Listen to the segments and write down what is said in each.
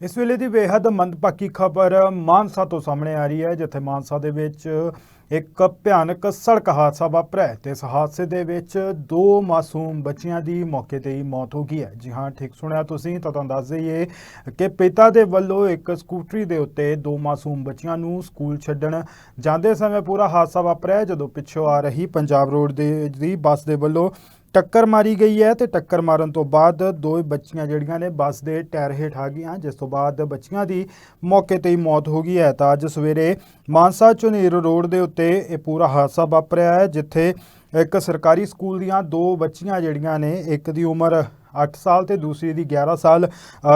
ਇਸ ਵੇਲੇ ਦੀ ਬੇहद ਮੰਦਭਾਗੀ ਖਬਰ ਮਾਨਸਾ ਤੋਂ ਸਾਹਮਣੇ ਆ ਰਹੀ ਹੈ, ਜਿੱਥੇ ਮਾਨਸਾ ਦੇ ਵਿੱਚ ਇੱਕ ਭਿਆਨਕ ਸੜਕ ਹਾਦਸਾ ਵਾਪਰਿਆ ਹੈ ਤੇ ਇਸ ਹਾਦਸੇ ਦੇ ਵਿੱਚ ਦੋ ਮਾਸੂਮ ਬੱਚਿਆਂ ਦੀ ਮੌਕੇ ਤੇ ਹੀ ਮੌਤ ਹੋ ਗਈ ਹੈ। ਜੀ ਹਾਂ, ਠੀਕ ਸੁਣਿਆ ਤੁਸੀਂ, ਤਾਂ ਤੁਹਾਨੂੰ ਦੱਸ ਦਈਏ ਕਿ ਪਿਤਾ ਦੇ ਵੱਲੋਂ ਇੱਕ ਸਕੂਟਰੀ ਦੇ ਉੱਤੇ ਦੋ ਮਾਸੂਮ ਬੱਚਿਆਂ ਨੂੰ ਸਕੂਲ ਛੱਡਣ ਜਾਂਦੇ ਸਮੇਂ ਪੂਰਾ ਹਾਦਸਾ ਵਾਪਰਿਆ ਜਦੋਂ ਪਿੱਛੋਂ ਆ ਰਹੀ ਪੰਜਾਬ ਰੋਡ ਦੇ ਦੀ ਬੱਸ ਦੇ ਵੱਲੋਂ ਟੱਕਰ ਮਾਰੀ ਗਈ ਹੈ ਤੇ ਟੱਕਰ ਮਾਰਨ ਤੋਂ ਬਾਅਦ ਦੋ ਬੱਚੀਆਂ ਜਿਹੜੀਆਂ ਨੇ ਬੱਸ ਦੇ ਟਾਇਰ ਹੇਠ ਆ ਗਈਆਂ। ਜਿਸ ਤੋਂ ਬਾਅਦ ਬੱਚੀਆਂ ਦੀ ਮੌਕੇ ਤੇ ਹੀ ਮੌਤ ਹੋ ਗਈ ਹੈ। ਤਾਂ ਅੱਜ ਸਵੇਰੇ ਮਾਨਸਾ ਝੁਨੀਰ ਰੋਡ ਦੇ ਉੱਤੇ ਇਹ ਪੂਰਾ ਹਾਦਸਾ ਵਾਪਰਿਆ ਹੈ, ਜਿੱਥੇ ਇੱਕ ਸਰਕਾਰੀ ਸਕੂਲ ਦੀਆਂ ਦੋ ਬੱਚੀਆਂ ਜਿਹੜੀਆਂ ਨੇ, ਇੱਕ ਦੀ ਉਮਰ 8 ਸਾਲ ਤੇ ਦੂਸਰੀ ਦੀ 11 ਸਾਲ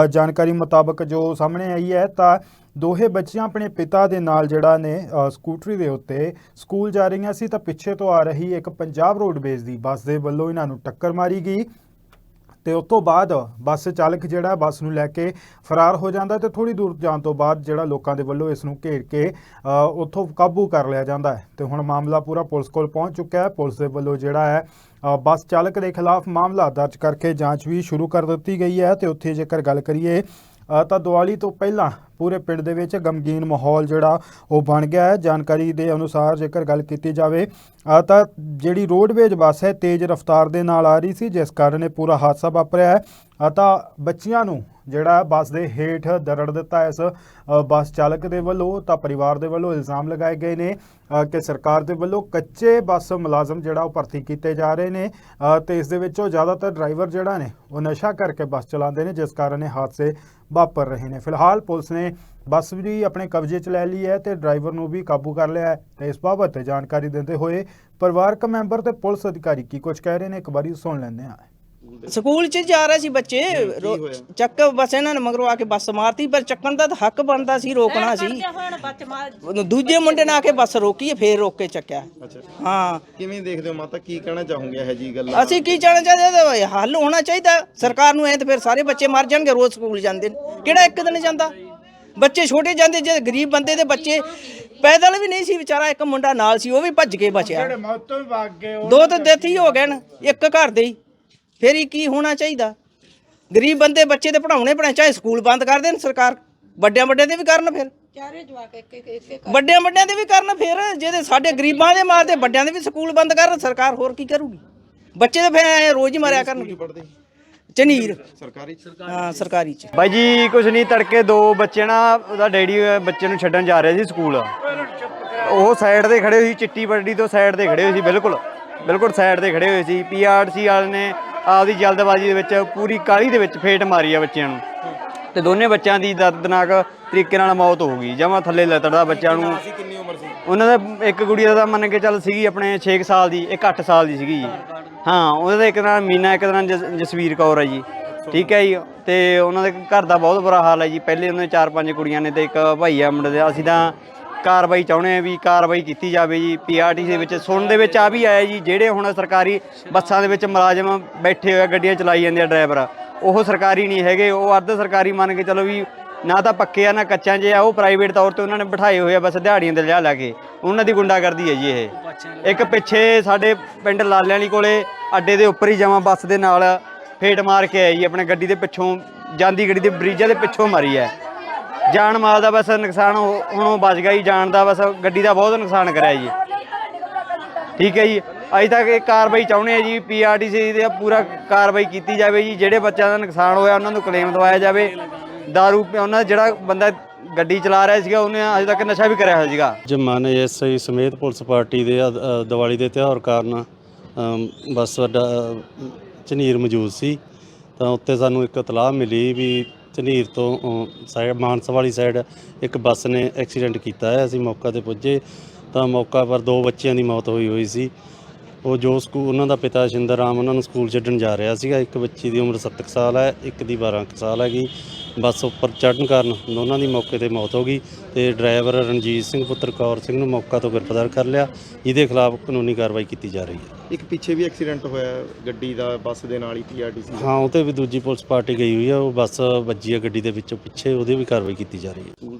ਜਾਣਕਾਰੀ ਮੁਤਾਬਕ ਜੋ ਸਾਹਮਣੇ ਆਈ ਹੈ, ਤਾਂ ਦੋਹੇ ਬੱਚੀਆਂ ਆਪਣੇ ਪਿਤਾ ਦੇ ਨਾਲ ਜਿਹੜਾ ਨੇ ਸਕੂਟਰੀ ਦੇ ਉੱਤੇ ਸਕੂਲ ਜਾ ਰਹੀਆਂ ਸੀ ਤਾਂ ਪਿੱਛੇ ਤੋਂ ਆ ਰਹੀ ਇੱਕ ਪੰਜਾਬ ਰੋਡਵੇਜ਼ ਦੀ ਬੱਸ ਦੇ ਵੱਲੋਂ ਇਹਨਾਂ ਨੂੰ ਟੱਕਰ ਮਾਰੀ ਗਈ ਤੇ ਉਸ ਤੋਂ ਬਾਅਦ ਬੱਸ ਚਾਲਕ ਜਿਹੜਾ ਬੱਸ ਨੂੰ ਲੈ ਕੇ ਫਰਾਰ ਹੋ ਜਾਂਦਾ ਤੇ ਥੋੜੀ ਦੂਰ ਜਾਣ ਤੋਂ ਬਾਅਦ ਜਿਹੜਾ ਲੋਕਾਂ ਦੇ ਵੱਲੋਂ ਇਸ ਨੂੰ ਘੇਰ ਕੇ ਉੱਥੋਂ ਕਾਬੂ ਕਰ ਲਿਆ ਜਾਂਦਾ ਹੈ। ਤੇ ਹੁਣ ਮਾਮਲਾ ਪੂਰਾ ਪੁਲਿਸ ਕੋਲ ਪਹੁੰਚ ਚੁੱਕਿਆ ਹੈ। ਪੁਲਿਸ ਦੇ ਵੱਲੋਂ ਜਿਹੜਾ ਹੈ ਬੱਸ ਚਾਲਕ ਦੇ ਖਿਲਾਫ ਮਾਮਲਾ ਦਰਜ ਕਰਕੇ ਜਾਂਚ ਵੀ ਸ਼ੁਰੂ ਕਰ ਦਿੱਤੀ ਗਈ ਹੈ ਤੇ ਉੱਥੇ ਜੇਕਰ ਗੱਲ ਕਰੀਏ ਤਾਂ ਦੀਵਾਲੀ ਤੋਂ ਪਹਿਲਾਂ ਪੂਰੇ ਪਿੰਡ ਦੇ ਵਿੱਚ ਗਮਗੀਨ ਮਾਹੌਲ ਜਿਹੜਾ ਉਹ ਬਣ ਗਿਆ ਹੈ। ਜਾਣਕਾਰੀ ਦੇ ਅਨੁਸਾਰ ਜੇਕਰ ਗੱਲ ਕੀਤੀ ਜਾਵੇ ਅ, ਤਾਂ ਜਿਹੜੀ ਰੋਡਵੇਜ ਬੱਸ ਹੈ ਤੇਜ਼ ਰਫ਼ਤਾਰ ਦੇ ਨਾਲ ਆ ਰਹੀ ਸੀ ਜਿਸ ਕਾਰਨ ਇਹ ਪੂਰਾ ਹਾਦਸਾ ਵਾਪਰਿਆ ਹੈ। ਅ, ਤਾਂ ਬੱਚਿਆਂ ਨੂੰ ਜਿਹੜਾ ਬੱਸ ਦੇ ਹੇਠ ਦਰੜ ਦਿੱਤਾ ਇਸ ਬੱਸ ਚਾਲਕ ਦੇ ਵੱਲੋਂ ਤਾਂ ਪਰਿਵਾਰ ਦੇ ਵੱਲੋਂ ਇਲਜ਼ਾਮ ਲਗਾਏ ਗਏ ਨੇ ਕਿ ਸਰਕਾਰ ਦੇ ਵੱਲੋਂ ਕੱਚੇ ਬੱਸ ਮੁਲਾਜ਼ਮ ਜਿਹੜਾ ਉਹ ਭਰਤੀ ਕੀਤੇ ਜਾ ਰਹੇ ਨੇ ਅ, ਤੇ ਇਸ ਦੇ ਵਿੱਚੋਂ ਜ਼ਿਆਦਾਤਰ ਡਰਾਈਵਰ ਜਿਹੜਾ ਨੇ ਉਹ ਨਸ਼ਾ ਕਰਕੇ ਬੱਸ ਚਲਾਉਂਦੇ ਨੇ ਜਿਸ ਕਾਰਨ ਇਹ ਹਾਦਸੇ ਵਾਪਰ ਰਹੇ ਨੇ। ਫਿਲਹਾਲ ਪੁਲਿਸ ਨੇ ਬੱਸ ਵੀ ਆਪਣੇ ਕਬਜ਼ੇ 'ਚ ਲੈ ਲਈ ਹੈ ਤੇ ਡਰਾਈਵਰ ਨੂੰ ਵੀ ਕਾਬੂ ਕਰ ਲਿਆ ਹੈ। ਤੇ ਇਸ ਬਾਬਤ ਜਾਣਕਾਰੀ ਦਿੰਦੇ ਹੋਏ ਪਰਿਵਾਰਕ ਮੈਂਬਰ ਤੇ ਪੁਲਿਸ ਅਧਿਕਾਰੀ ਕੀ ਕੁਝ ਕਹਿ ਰਹੇ ਨੇ ਇੱਕ ਵਾਰੀ ਸੁਣ ਲੈਂਦੇ ਹਾਂ। ਸਕੂਲ ਚ ਜਾ ਰਹੇ ਸੀ ਬੱਚੇ ਚੱਕ ਬਸ ਇਹਨਾਂ ਨੇ ਮਗਰੋਂ ਆ ਕੇ ਬੱਸ ਮਾਰਤੀ ਪਰ ਚੱਕਣ ਦਾ ਤਾਂ ਹੱਕ ਬਣਦਾ ਸੀ ਰੋਕਣਾ ਸੀ। ਦੂਜੇ ਮੁੰਡੇ ਨੇ ਆ ਕੇ ਬੱਸ ਰੋਕੀ ਫੇਰ ਰੋਕ ਕੇ ਚੱਕਿਆ। ਹਾਂ। ਕਿਵੇਂ ਦੇਖਦੇ ਹੋ ਮਾਤਾ ਕੀ ਕਹਿਣਾ ਚਾਹੋਗੇ ਇਹ ਜੀ ਗੱਲ? ਅਸੀਂ ਕੀ ਚਾਹਣਾ ਚਾਹਦੇ ਹੱਲ ਹੋਣਾ ਚਾਹੀਦਾ। ਸਰਕਾਰ ਨੂੰ ਐ ਤੇ ਫਿਰ ਸਾਰੇ ਬੱਚੇ ਮਰ ਜਾਣਗੇ ਰੋਜ਼ ਸਕੂਲ ਜਾਂਦੇ ਨੇ। ਕਿਹੜਾ ਇੱਕ ਦਿਨ ਜਾਂਦਾ? ਬੱਚੇ ਛੋਟੇ ਜਾਂਦੇ ਜੇ ਗਰੀਬ ਬੰਦੇ ਦੇ ਬੱਚੇ ਪੈਦਲ ਵੀ ਨਹੀਂ ਸੀ ਵਿਚਾਰਾ ਇੱਕ ਮੁੰਡਾ ਨਾਲ ਸੀ ਉਹ ਵੀ ਭੱਜ ਕੇ ਬਚਿਆ। ਦੋ ਤਾਂ ਡੈਥ ਹੀ ਹੋ ਗਏ ਨੇ ਇੱਕ ਘਰ ਦੇ ਹੀ। ਫਿਰ ਹੀ ਕੀ ਹੋਣਾ ਚਾਹੀਦਾ? ਗਰੀਬ ਬੰਦੇ ਬੱਚੇ ਤੇ ਪੜਾਉਣੇ ਪੜਾ ਚਾਹੇ ਸਕੂਲ ਬੰਦ ਕਰ ਦੇਣ ਸਰਕਾਰ ਵੱਡਿਆਂ ਵੱਡਿਆਂ ਦੇ ਵੀ ਕਰਨ ਫਿਰ। ਚਾਰੇ ਜਵਾਕ ਇੱਕ ਇੱਕ ਇੱਕ ਇੱਕ ਵੱਡਿਆਂ ਵੱਡਿਆਂ ਦੇ ਵੀ ਕਰਨ ਫਿਰ ਜਿਹਦੇ ਸਾਡੇ ਗਰੀਬਾਂ ਦੇ ਮਾਰਦੇ ਵੱਡਿਆਂ ਦੇ ਵੀ ਸਕੂਲ ਬੰਦ ਕਰਨ ਸਰਕਾਰ ਹੋਰ ਕੀ ਕਰੂਗੀ? ਬੱਚੇ ਤਾਂ ਫਿਰ ਐਂ ਰੋਜ਼ ਹੀ ਮਾਰਿਆ ਕਰਨਗੇ। ਪੜਦੇ ਚਨੀਰ ਸਰਕਾਰੀ? ਹਾਂ ਸਰਕਾਰੀ ਚ। ਬਾਈ ਜੀ ਕੁਛ ਨਹੀਂ ਤੜਕੇ ਦੋ ਬੱਚੇ ਨਾ ਉਹਦਾ ਡੈਡੀ ਬੱਚੇ ਨੂੰ ਛੱਡਣ ਜਾ ਰਿਹਾ ਸੀ ਸਕੂਲ। ਉਹ ਸਾਈਡ ਤੇ ਖੜੇ ਹੋਏ ਸੀ ਚਿੱਟੀ ਬੱਡੀ ਤੋਂ ਸਾਈਡ ਤੇ ਖੜੇ ਹੋਏ ਸੀ ਬਿਲਕੁਲ। ਬਿਲਕੁਲ ਸਾਈਡ ਤੇ ਖੜੇ ਹੋਏ ਸੀ। ਪੀਆਰਸੀ ਵਾਲੇ ਨੇ ਆਪਦੀ ਜਲਦਬਾਜ਼ੀ ਦੇ ਵਿੱਚ ਪੂਰੀ ਕਾਲੀ ਦੇ ਵਿੱਚ ਫੇਟ ਮਾਰੀ ਆ ਬੱਚਿਆਂ ਨੂੰ। ਤੇ ਦੋਨੇ ਬੱਚਿਆਂ ਦੀ ਦਰਦਨਾਕ ਤਰੀਕੇ ਨਾਲ ਮੌਤ ਹੋ ਗਈ। ਜਮਾ ਥੱਲੇ ਲੱਤੜਦਾ ਬੱਚਿਆਂ ਨੂੰ। ਉਹਨਾਂ ਦਾ ਇੱਕ ਗੁੜੀਆ ਦਾ ਮੰਨ ਕੇ ਚੱਲ ਸੀਗੀ ਆਪਣੇ 6 ਸਾਲ ਦੀ ਇੱਕ 8 ਸਾਲ ਦੀ ਸੀਗੀ ਜੀ। ਹਾਂ ਉਹਦਾ ਦਾ ਇੱਕ ਦਾ ਨਾਮ ਮੀਨਾ ਇੱਕ ਦਾ ਨਾਮ ਜਸ- ਜਸਵੀਰ ਕੌਰ ਹੈ ਜੀ। ਠੀਕ ਹੈ ਜੀ ਤੇ ਉਹਨਾਂ ਦੇ ਘਰ ਦਾ ਬਹੁਤ ਬੁਰਾ ਹਾਲ ਹੈ ਜੀ। ਪਹਿਲੇ ਉਹਨਾਂ ਦੇ ਚਾਰ ਪੰਜ ਕੁੜੀਆਂ ਨੇ ਤੇ ਇੱਕ ਭਾਈ ਆ ਮੁੰਡੇ ਦੇ। ਅਸੀਂ ਤਾਂ ਕਾਰਵਾਈ ਚਾਹੁੰਦੇ ਆ ਵੀ ਕਾਰਵਾਈ ਕੀਤੀ ਜਾਵੇ ਜੀ। ਪੀਆਰਟੀ ਦੇ ਵਿੱਚ ਸੁਣਨ ਦੇ ਵਿੱਚ ਆ ਵੀ ਆਇਆ ਜੀ ਜਿਹੜੇ ਹੁਣ ਸਰਕਾਰੀ ਬੱਸਾਂ ਦੇ ਵਿੱਚ ਮੁਲਾਜ਼ਮ ਬੈਠੇ ਹੋਏ ਆ, ਗੱਡੀਆਂ ਚਲਾਈ ਜਾਂਦੇ ਆ ਡਰਾਈਵਰ। ਉਹ ਸਰਕਾਰੀ ਨਹੀਂ ਹੈਗੇ ਉਹ ਅੱਧ ਸਰਕਾਰੀ ਮੰਨ ਕੇ ਚਲੋ ਵੀ ਨਾ ਤਾਂ ਪੱਕੇ ਆ, ਨਾ ਕੱਚਾ ਜੇ ਆ, ਉਹ ਪ੍ਰਾਈਵੇਟ ਤੌਰ ਤੇ ਉਹਨਾਂ ਨੇ ਬਿਠਾਏ ਹੋਏ ਆ, ਬਸ ਦਿਹਾੜੀਆਂ ਤੇ ਲਿਆ ਲਾ ਕੇ। ਉਹਨਾਂ ਦੀ ਗੁੰਡਾਗਰਦੀ ਹੈ ਜੀ ਇਹ। ਇੱਕ ਪਿੱਛੇ ਸਾਡੇ ਪਿੰਡ ਲਾਲਿਆਂ ਵਾਲੀ ਕੋਲੇ ਅੱਡੇ ਦੇ ਉੱਪਰ ਹੀ ਜਾਵਾਂ ਬੱਸ ਦੇ ਨਾਲ ਫੇਟ ਮਾਰ ਕੇ ਆਈ ਜੀ ਆਪਣੇ ਗੱਡੀ ਦੇ ਪਿੱਛੋਂ, ਜਾਂਦੀ ਗੱਡੀ ਦੇ ਬਰੀਜਾਂ ਦੇ ਪਿੱਛੋਂ ਮਾਰੀ ਹੈ। ਜਾਨ ਮਾਲ ਦਾ ਬਸ ਨੁਕਸਾਨ ਹੋ- ਹੁਣ ਉਹ ਬਚ ਗਿਆ ਜੀ, ਜਾਨ ਦਾ ਬਸ ਗੱਡੀ ਦਾ ਬਹੁਤ ਨੁਕਸਾਨ ਕਰਿਆ ਜੀ। ਠੀਕ ਹੈ ਜੀ, ਅਜੇ ਤੱਕ ਇਹ ਕਾਰਵਾਈ ਚਾਹੁੰਦੇ ਆ ਜੀ ਪੀਆਰਟੀਸੀ ਦੇ ਪੂਰਾ ਕਾਰਵਾਈ ਕੀਤੀ ਜਾਵੇ ਜੀ, ਜਿਹੜੇ ਬੱਚਿਆਂ ਦਾ ਨੁਕਸਾਨ ਹੋਇਆ, ਉਹਨਾਂ ਨੂੰ ਕਲੇਮ ਦਵਾਇਆ ਜਾਵੇ। ਦਾਰੂ ਉਹਨਾਂ ਜਿਹੜਾ ਬੰਦਾ ਗੱਡੀ ਚਲਾ ਰਿਹਾ ਸੀਗਾ ਉਹਨੇ ਅਜੇ ਤੱਕ ਨਸ਼ਾ ਵੀ ਕਰਿਆ ਹੋਇਆ ਸੀਗਾ ਅੱਜ ਮਾਨ ਐਸਆਈ ਸਮੇਤ ਪੁਲਿਸ ਪਾਰਟੀ ਦੇ ਅ- ਦੀਵਾਲੀ ਦੇ ਤਿਉਹਾਰ ਕਾਰਨ ਅਮ, ਬੱਸ ਅੱਡਾ ਝਨੀਰ ਮੌਜੂਦ ਸੀ ਤਾਂ ਉੱਤੇ ਸਾਨੂੰ ਇੱਕ ਇਤਲਾਹ ਮਿਲੀ ਵੀ ਝਨੀਰ ਤੋਂ ਅ, ਸਾਈਡ ਮਾਨਸਾ ਵਾਲੀ ਸਾਈਡ ਇੱਕ ਬੱਸ ਨੇ ਐਕਸੀਡੈਂਟ ਕੀਤਾ ਹੈ ਅਸੀਂ ਮੌਕਾ ਤੇ ਪੁੱਜੇ ਤਾਂ ਮੌਕਾ ਪਰ ਦੋ ਬੱਚਿਆਂ ਦੀ ਮੌਤ ਹੋਈ ਹੋਈ ਸੀ ਉਹ ਜੋ ਸਕੂਲ ਉਹਨਾਂ ਦਾ ਪਿਤਾ ਸ਼ਿੰਦਰ ਰਾਮ ਉਹਨਾਂ ਨੂੰ ਸਕੂਲ ਛੱਡਣ ਜਾ ਰਿਹਾ ਸੀਗਾ ਇੱਕ ਬੱਚੀ ਦੀ ਉਮਰ 7 ਸਾਲ ਹੈ ਇੱਕ ਦੀ 12 ਕੁ ਸਾਲ ਹੈਗੀ ਬੱਸ ਉੱਪਰ ਚੜ੍ਹਨ ਕਾਰਨ ਦੋਨਾਂ ਦੀ ਮੌਕੇ ਤੇ ਮੌਤ ਹੋ ਗਈ ਤੇ ਡਰਾਈਵਰ ਰਣਜੀਤ ਸਿੰਘ ਪੁੱਤਰ ਕੌਰ ਸਿੰਘ ਨੂੰ ਮੌਕਾ ਤੋਂ ਗ੍ਰਿਫਤਾਰ ਕਰ ਲਿਆ। ਇਹਦੇ ਖਿਲਾਫ ਕਾਨੂੰਨੀ ਕਾਰਵਾਈ ਕੀਤੀ ਜਾ ਰਹੀ ਹੈ। ਇੱਕ ਪਿੱਛੇ ਵੀ ਐਕਸੀਡੈਂਟ ਹੋਇਆ ਗੱਡੀ ਦਾ ਬੱਸ ਦੇ ਨਾਲ ਹੀ ਪੀਆਰਟੀਸੀ ਹਾਂ ਉਹ ਤੇ ਵੀ ਦੂਜੀ ਪੁਲਿਸ ਪਾਰਟੀ ਗਈ ਹੋਈ ਆ ਉਹ ਬੱਸ ਵੱਜੀ ਆ ਗੱਡੀ ਦੇ ਵਿੱਚੋਂ ਪਿੱਛੇ ਉਹਦੀ ਵੀ ਕਾਰਵਾਈ ਕੀਤੀ ਜਾ ਰਹੀ ਹੈ।